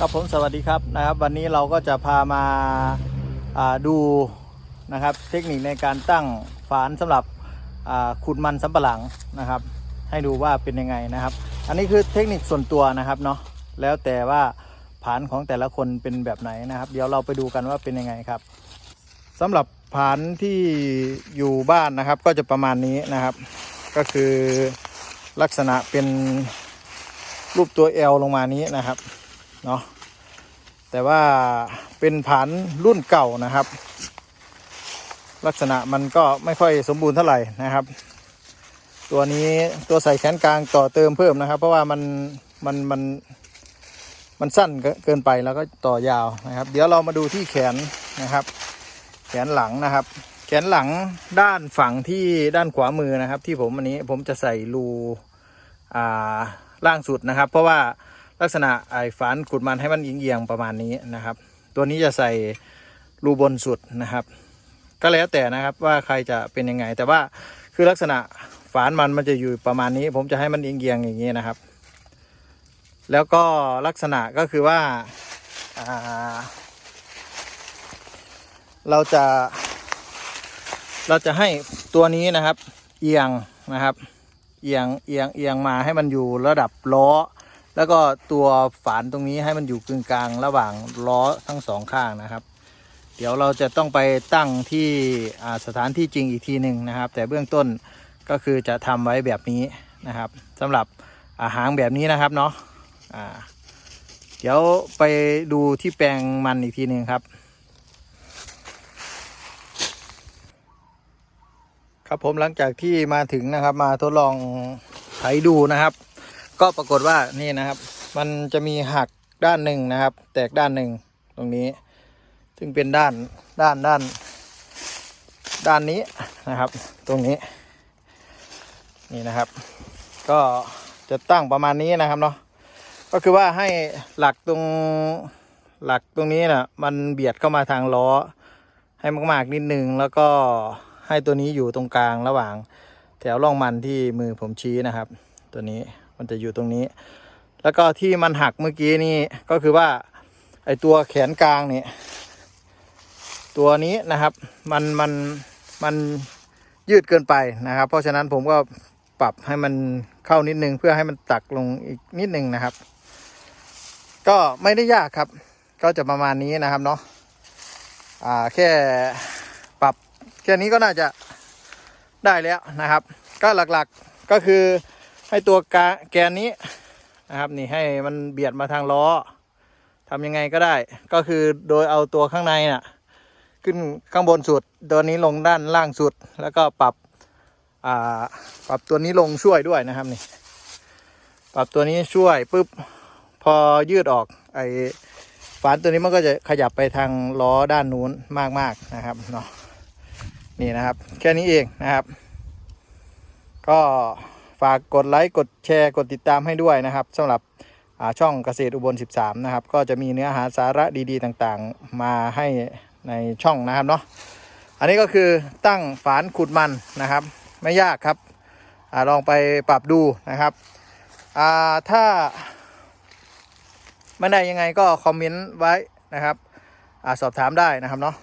ครับผมสวัสดีครับนะครับ วันนี้เราก็จะพามาาดูนะครับ เทคนิคในการตั้งฝานสำหรับขุดมันสำปะหลังนะครับ ให้ดูว่าเป็นยังไงนะครับ อันนี้คือเทคนิคส่วนตัวนะครับเนาะแล้วแต่ว่าผานของแต่ละคนเป็นแบบไหนนะครับ เดี๋ยวเราไปดูกันว่าเป็นยังไงครับสำหรับผานที่อยู่บ้านนะครับ ก็จะประมาณนี้นะครับ ก็คือลักษณะเป็นรูปตัว L ลงมานี้นะครับ เนาะแต่ว่าเป็นผันรุ่นเก่านะครับ ลักษณะมันก็ไม่ค่อยสมบูรณ์เท่าไหร่นะครับ ตัวนี้ตัวใส่แขนกลางต่อเติมเพิ่มนะครับ เพราะว่ามันมันมันมันสั้นเกินไปแล้วก็ต่อยาวนะครับ เดี๋ยวเรามาดูที่แขนนะครับ แขนหลังนะครับ แขนหลังด้านฝั่งที่ด้านขวามือนะครับ ที่ผมอันนี้ผมจะใส่รูอ่าล่างสุดนะครับ เพราะว่า ลักษณะไอ้ฝานขุดมันให้มันเอียงๆประมาณนี้นะครับ ตัวนี้จะใส่รูบนสุดนะครับ ก็แล้วแต่นะครับว่าใครจะเป็นยังไง แต่ว่าคือลักษณะฝานมันมันจะอยู่ประมาณนี้ ผมจะให้มันเอียงๆอย่างนี้นะครับ แล้วก็ลักษณะก็คือว่าอ่าเราจะ เราจะให้ตัวนี้นะครับ เอียงนะครับ เอียงเอียงเอียงมาให้มันอยู่ระดับล้อ แล้วก็ตัวฝานตรงนี้ให้มันอยู่กึ่งกลางระหว่างล้อทั้งสองข้างนะครับ เดี๋ยวเราจะต้องไปตั้งที่สถานที่จริงอีกทีหนึ่งนะครับ แต่เบื้องต้นก็คือจะทำไว้แบบนี้นะครับสำหรับอาหางแบบนี้นะครับเนาะอ่าเดี๋ยวไปดูที่แปลงมันอีกทีหนึ่งครับ ครับผมหลังจากที่มาถึงนะครับมาทดลองไถดูนะครับ ก็ปรากฏว่านี่นะครับ มันจะมีหักด้านหนึ่งนะครับ แตกด้านหนึ่งตรงนี้ ซึ่งเป็นด้านด้านด้าน ด้านนี้นะครับ ตรงนี้ นี่นะครับ ก็จะตั้งประมาณนี้นะครับเนาะก็คือว่าให้หลักตรงหลักตรงนี้นะมันเบียดเข้ามาทางล้อ ให้มากๆนิดนึงแล้วก็ให้ตัวนี้อยู่ตรงกลางระหว่าง แถวร่องมันที่มือผมชี้นะครับ ตัวนี้ มันจะอยู่ตรงนี้ แล้วก็ที่มันหักเมื่อกี้นี่ก็คือว่าไอตัวแขนกลางนี่ตัวนี้นะครับ มันมันมันยืดเกินไปนะครับ เพราะฉะนั้นผมก็ปรับให้มันเข้านิดนึง เพื่อให้มันตักลงอีกนิดนึงนะครับ ก็ไม่ได้ยากครับ ก็จะประมาณนี้นะครับเนาะอ่าแค่ปรับแค่นี้ก็น่าจะได้แล้วนะครับ ก็หลักๆก็คือ ให้ตัวกาแกนนี้นะครับ นี่ให้มันเบียดมาทางล้อทำยังไงก็ได้ ก็คือโดยเอาตัวข้างในน่ะ ขึ้นข้างบนสุด ตัวนี้ลงด้านล่างสุด แล้วก็ปรับอ่าปรับตัวนี้ลงช่วยด้วยนะครับนี่ ปรับตัวนี้ช่วยปุ๊บพอยืดออกไอฝานตัวนี้มันก็จะขยับไปทางล้อด้านนู้นมากๆนะครับเนาะนี่นะครับ แค่นี้เองนะครับ ก็ ฝากกดไลค์กดแชร์กดติดตามให้ด้วยนะครับสำหรับช่องเกษตรอุบล 13 นะครับ ก็จะมีเนื้อหาสาระดีๆต่างๆ มาให้ในช่องนะครับเนาะอันนี้ก็คือตั้งฝานขุดมันนะครับ ไม่ยากครับอลองไปปรับดูนะครับถ้าไม่ได้ยังไงก็คอมเมนต์ไว้นะครับอสอบถามได้นะครับเนาะ